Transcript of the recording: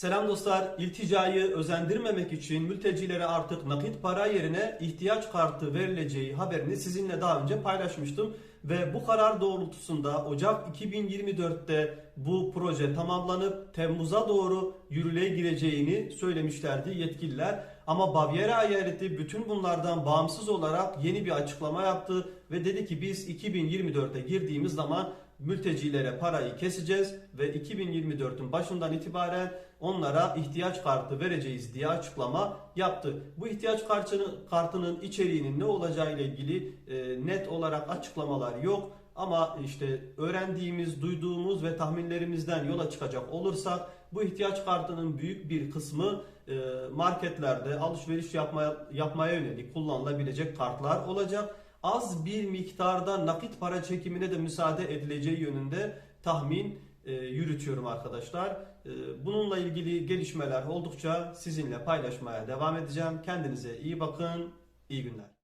Selam dostlar. İlticayı özendirmemek için mültecilere artık nakit para yerine ihtiyaç kartı verileceği haberini sizinle daha önce paylaşmıştım. Ve bu karar doğrultusunda Ocak 2024'te bu proje tamamlanıp Temmuz'a doğru yürürlüğe gireceğini söylemişlerdi yetkililer. Ama Bavyera eyaleti bütün bunlardan bağımsız olarak yeni bir açıklama yaptı ve dedi ki biz 2024'e girdiğimiz zaman mültecilere parayı keseceğiz ve 2024'ün başından itibaren onlara ihtiyaç kartı vereceğiz diye açıklama yaptı. Bu ihtiyaç kartının, kartının içeriğinin ne olacağı ile ilgili e, net olarak açıklamalar yok. Ama işte öğrendiğimiz, duyduğumuz ve tahminlerimizden yola çıkacak olursak bu ihtiyaç kartının büyük bir kısmı e, marketlerde alışveriş yapmaya, yapmaya yönelik kullanılabilecek kartlar olacak az bir miktarda nakit para çekimine de müsaade edileceği yönünde tahmin e, yürütüyorum arkadaşlar. E, bununla ilgili gelişmeler oldukça sizinle paylaşmaya devam edeceğim. Kendinize iyi bakın. İyi günler.